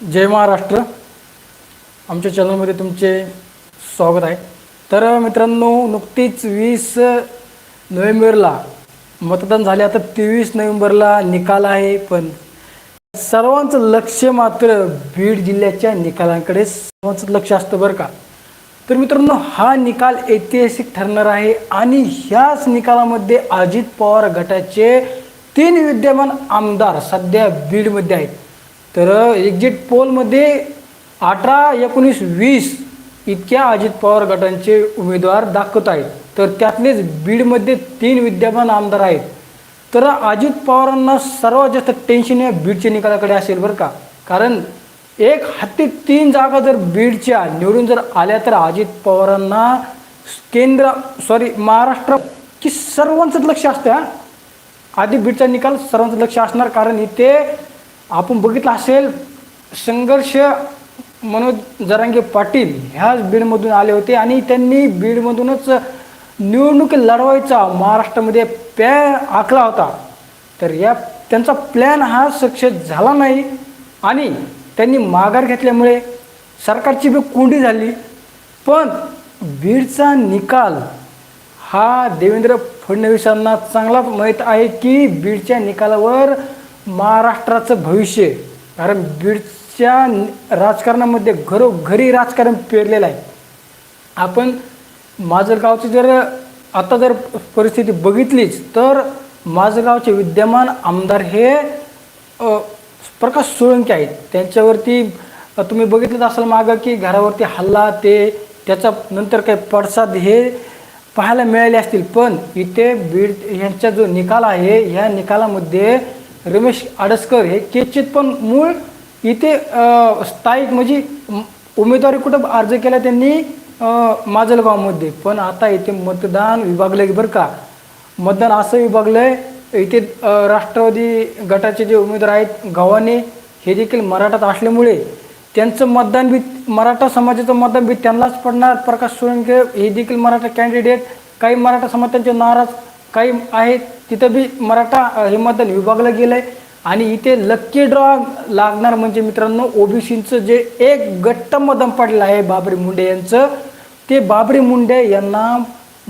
जय महाराष्ट्र. आमच्या चॅनलमध्ये तुमचे स्वागत आहे. तर मित्रांनो नुकतीच वीस नोव्हेंबरला मतदान झाले. आता तेवीस नोव्हेंबरला निकाल आहे पण सर्वांचं लक्ष मात्र बीड जिल्ह्याच्या निकालांकडे. सर्वांचं लक्ष असतं बरं का. तर मित्रांनो हा निकाल ऐतिहासिक ठरणार आहे आणि ह्याच निकालामध्ये अजित पवार गटाचे तीन विद्यमान आमदार सध्या बीडमध्ये आहेत. तर एक्झिट पोलमध्ये अठरा एकोणीस वीस इतक्या अजित पवार गटांचे उमेदवार दाखवत आहेत. तर त्यातलेच बीडमध्ये तीन विद्यमान आमदार आहेत. तर अजित पवारांना सर्वात जास्त टेन्शन या बीडच्या निकालाकडे असेल बरं का? कारण एक हत्ती तीन जागा जर बीडच्या निवडून जर आल्या तर अजित पवारांना केंद्र सॉरी महाराष्ट्र की सर्वांचंच लक्ष असतं आधी बीडचा निकाल सर्वांचं लक्ष असणार कारण इथे आपण बघितलं असेल संघर्ष मनोज जरांगे पाटील ह्याच बीडमधून आले होते आणि त्यांनी बीडमधूनच निवडणूक लढवायचा महाराष्ट्रामध्ये प्लॅन आखला होता. तर या त्यांचा प्लॅन हा सक्सेस झाला नाही आणि त्यांनी माघार घेतल्यामुळे सरकारची बी कोंडी झाली. पण बीडचा निकाल हा देवेंद्र फडणवीसांना चांगला माहीत आहे की बीडच्या निकालावर महाराष्ट्राचं भविष्य कारण बीडच्या राजकारणामध्ये घरोघरी राजकारण पेरलेलं आहे. आपण माझरगावची जर आता जर परिस्थिती बघितलीच तर माझगावचे विद्यमान आमदार हे प्रकाश सोळंकी आहेत. त्यांच्यावरती तुम्ही बघितलं असाल मागं की घरावरती हल्ला ते त्याचा नंतर काही पडसाद हे पाहायला मिळाले असतील. पण इथे बीड यांचा जो निकाल आहे ह्या निकालामध्ये रमेश आडसकर हे केचित पण मूळ इथे स्थायिक म्हणजे उमेदवारी कुठं अर्ज केला त्यांनी माजलगावमध्ये. पण आता इथे मतदान विभागलं की बरं का. मतदान असं विभागलं आहे इथे राष्ट्रवादी गटाचे जे उमेदवार आहेत गव्हाणे हे देखील मराठात असल्यामुळे त्यांचं मतदान बी मराठा समाजाचं मतदान बी त्यांनाच पडणार. प्रकाश सोळंके हे देखील मराठा कॅन्डिडेट काही मराठा समाज त्यांचे नाराज काही आहेत तिथं बी मराठा हे मतदान विभागलं गेलं आहे आणि इथे लक्की ड्रॉ लागणार म्हणजे मित्रांनो ओबीसींचं जे एक गट्ट मतदान पडलं आहे बाबरी मुंडे यांचं ते बाबरी मुंडे यांना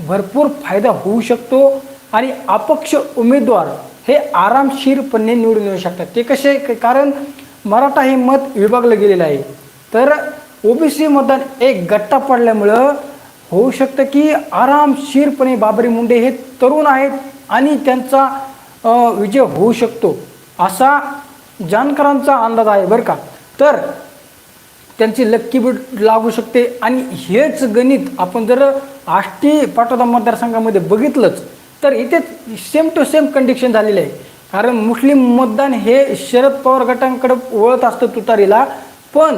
भरपूर फायदा होऊ शकतो. आणि अपक्ष उमेदवार हे आरामशीरपणे निवडून येऊ शकतात. ते कसे कारण मराठा हे मत विभागलं गेलेलं आहे. तर ओबीसी मतदान एक गट्टा पडल्यामुळं होऊ शकतं की आरामशीरपणे बाबरी मुंडे हे तरुण आहेत आणि त्यांचा विजय होऊ शकतो असा जानकरांचा अंदाज आहे बरं का. तर त्यांची लक्की बीट लागू शकते आणि हेच गणित आपण जर आष्टी पाटोदा मतदारसंघामध्ये बघितलंच तर इथे सेम टू सेम कंडिशन झालेलं आहे. कारण मुस्लिम मतदान हे शरद पवार गटांकडे वळत असतं तुतारीला पण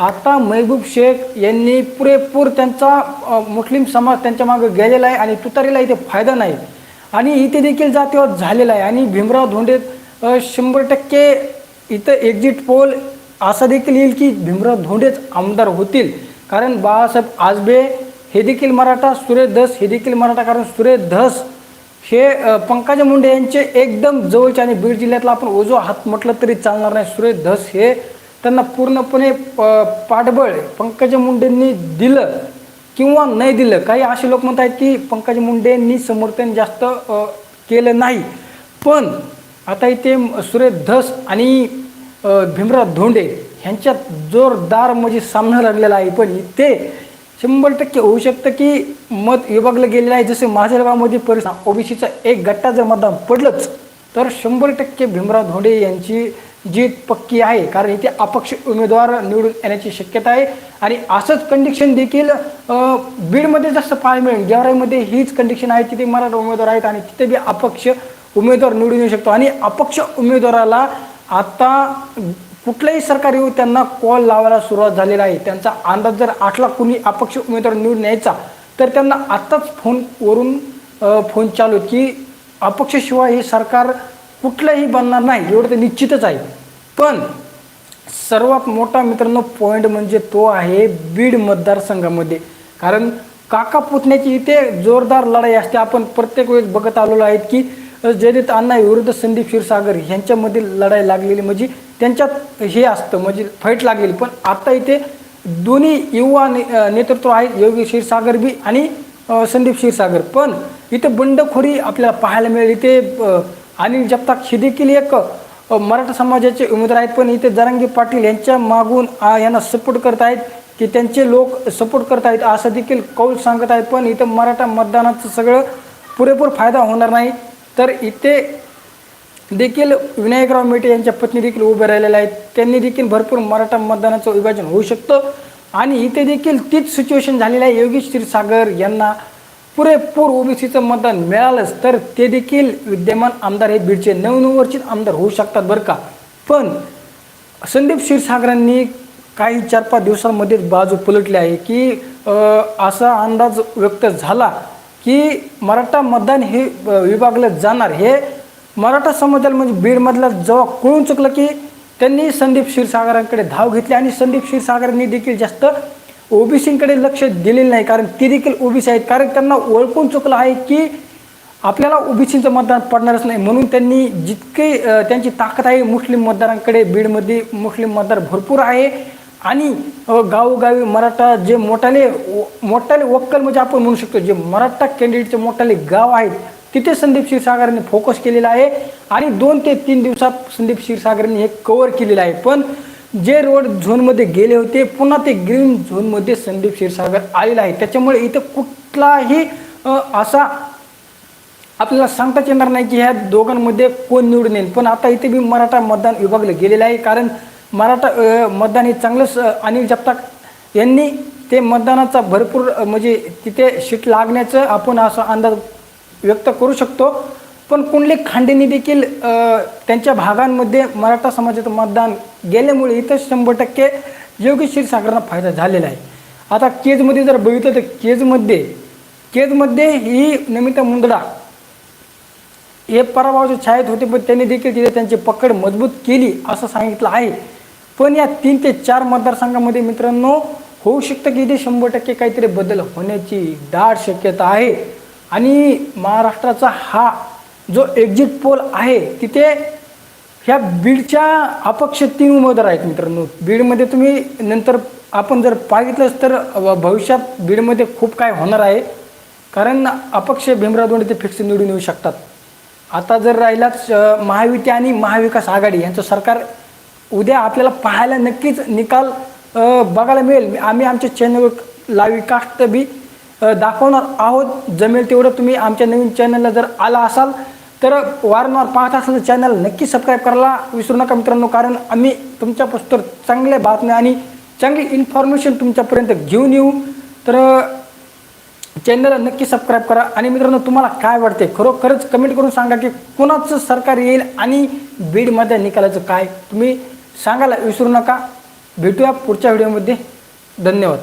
आता महबूब शेख यांनी पुरेपूर त्यांचा मुस्लिम समाज त्यांच्या मागं गेलेला आहे आणि तुतारीला इथे फायदा नाही. आणि इथे देखील जातीवाद झालेला आहे. आणि भीमराव धोंडे शंभर टक्के इथं एक्झिट पोल असं देखील येईल की भीमराव धोंडेच आमदार होतील. कारण बाळासाहेब आजबे हे देखील मराठा सुरेश धस हे देखील मराठा कारण सुरेश धस हे पंकजा मुंडे यांचे एकदम जवळचे आणि बीड जिल्ह्यातला आपण ओझो हात म्हटलं तरी चालणार नाही. सुरेश धस हे त्यांना पूर्णपणे प- पाठबळ पंकजा मुंडेंनी दिलं किंवा नाही दिलं. काही असे लोक म्हणत आहेत की पंकज मुंडेंनी समर्थन जास्त केलं नाही. पण आता इथे सुरेश धस आणि भीमराव धोंडे ह्यांच्यात जोरदार म्हणजे सामना लागलेला आहे. पण इथे शंभर टक्के होऊ शकतं की मत विभागलं गेलेलं आहे. जसे माझ्यागावमध्ये परिस्थिती ओबीसीचा एक गट्टा जर मतदान पडलंच तर शंभर टक्के भीमराव धोंडे यांची जीत पक्की आहे कारण इथे अपक्ष उमेदवार निवडून येण्याची शक्यता आहे. आणि असंच कंडिशन देखील बीडमध्ये जास्त पाहायला मिळेल गेवराईमध्ये हीच कंडिशन आहे तिथे मराठा उमेदवार आहेत आणि तिथे बी अपक्ष उमेदवार निवडून येऊ शकतो. आणि अपक्ष उमेदवाराला आता कुठलंही सरकार येऊ त्यांना कॉल लावायला सुरुवात झालेला आहे. त्यांचा अंदाज जर आठला कुणी अपक्ष उमेदवार निवडून यायचा तर त्यांना आत्ताच फोनवरून फोन चालू की अपक्षशिवाय हे सरकार कुठलंही बनणार नाही एवढं तर निश्चितच आहे. पण सर्वात मोठा मित्रांनो पॉईंट म्हणजे तो आहे बीड मतदारसंघामध्ये. कारण काका पुतण्याची इथे जोरदार लढाई असते. आपण प्रत्येक वेळेस बघत आलेलो आहेत की जयदित अण्णा विरुद्ध संदीप क्षीरसागर यांच्यामधील लढाई लागलेली. म्हणजे त्यांच्यात हे असतं म्हणजे फाईट लागलेली. पण आता इथे दोन्ही युवा ने नेतृत्व आहेत योगी क्षीरसागर बी आणि संदीप क्षीरसागर. पण इथे बंडखोरी आपल्याला पाहायला मिळेल. इथे अनिल जगताप हे देखील एक मराठा समाजाचे उमेदवार आहेत. पण इथे जरांगी पाटील यांच्या मागून यांना सपोर्ट करत आहेत की त्यांचे लोक सपोर्ट करत आहेत असं देखील कौल सांगत आहेत. पण इथं मराठा मतदानाचं सगळं पुरेपूर फायदा होणार नाही. तर इथे देखील विनायकराव मेटे यांच्या पत्नी देखील उभे राहिलेल्या आहेत. त्यांनी देखील भरपूर मराठा मतदानाचं विभाजन होऊ शकतं. आणि इथे देखील तीच सिच्युएशन झालेलं आहे. योगेश क्षीरसागर यांना पुरेपूर ओबीसीचं मतदान मिळालंच तर ते देखील विद्यमान आमदार हे बीडचे नवनिर्वाचित आमदार होऊ शकतात बरं का? पण संदीप क्षीरसागरांनी काही चार पाच दिवसांमध्ये बाजू पलटली आहे की असा अंदाज व्यक्त झाला की मराठा मतदान हे विभागलं जाणार. हे मराठा समाजाला म्हणजे बीडमधला जेव्हा कळून चुकलं की त्यांनी संदीप क्षीरसागरांकडे धाव घेतली आणि संदीप क्षीरसागरांनी देखील जास्त ओबीसींकडे लक्ष दिलेलं नाही कारण ती देखील ओबीसी आहेत. कारण त्यांना ओळखून चुकलं आहे की आपल्याला ओबीसीचं मतदान पडणारच नाही. म्हणून त्यांनी जितके त्यांची ताकद आहे मुस्लिम मतदारांकडे बीडमध्ये मुस्लिम मतदार भरपूर आहे. आणि गावोगावी मराठा जे मोठाले व- मोठाले वक्कल म्हणजे आपण म्हणू शकतो जे मराठा कॅन्डिडेटचे मोठाले गाव आहेत तिथे संदीप क्षीरसागरांनी फोकस केलेला आहे. आणि दोन ते तीन दिवसात संदीप क्षीरसागरांनी हे कवर केलेलं आहे. पण जे रोड झोनमध्ये गेले होते पुन्हा ते ग्रीन झोनमध्ये संदीप क्षीरसागर आलेला आहे. त्याच्यामुळे इथं कुठलाही असा आपल्याला सांगताच येणार नाही की ह्या दोघांमध्ये कोण निवडून येईल. पण आता इथे बी मराठा मतदान विभागलं गेलेलं आहे. कारण मराठा मतदान हे चांगलंच अनिल जगताप यांनी ते मतदानाचा भरपूर म्हणजे तिथे शीट लागण्याचं आपण असा अंदाज व्यक्त करू शकतो. पण कुंडली खांडेंनी देखील त्यांच्या भागांमध्ये मराठा समाजाचं मतदान गेल्यामुळे इथं शंभर टक्के योगी क्षीरसागरांना फायदा झालेला आहे. आता केजमध्ये जर बघितलं तर केजमध्ये केजमध्ये ही नमिता मुंदडा हे पराभवाच्या छायेत होते पण त्यांनी देखील तिथे त्यांची पकड मजबूत केली असं सांगितलं आहे. पण या तीन ते चार मतदारसंघामध्ये मित्रांनो होऊ शकतं की इथे शंभर टक्के काहीतरी बदल होण्याची दाट शक्यता आहे. आणि महाराष्ट्राचा हा जो एक्झिट पोल आहे तिथे ह्या बीडच्या अपक्ष तीन उमेदवार आहेत मित्रांनो. बीडमध्ये तुम्ही नंतर आपण जर पाहितलंच तर भविष्यात बीडमध्ये खूप काय होणार आहे. कारण अपक्ष भीमराव दोंडे ते फिक्स निवडून येऊ शकतात. आता जर राहिलाच महायुती आणि महाविकास आघाडी यांचं सरकार उद्या आपल्याला पाहायला नक्कीच निकाल बघायला मिळेल. आम्ही आमच्या चॅनलवर लाईव्ह कास्ट बी दाखवणार आहोत. जमेल तेवढं तुम्ही आमच्या नवीन चॅनलला जर आला असाल तर वारंवार पाहत असाल तर चॅनल नक्की सबस्क्राईब करायला विसरू नका मित्रांनो कारण आम्ही तुमच्या पुस्तक चांगल्या बातम्या आणि चांगली इन्फॉर्मेशन तुमच्यापर्यंत घेऊन येऊ. तर चॅनलला नक्की सबस्क्राईब करा. आणि मित्रांनो तुम्हाला काय वाटते खरोखरच कमेंट करून सांगा की कोणाचं सरकार येईल आणि बीडमध्ये निकालाचं काय? तुम्ही सांगायला विसरू नका. भेटूया पुढच्या व्हिडिओमध्ये धन्यवाद.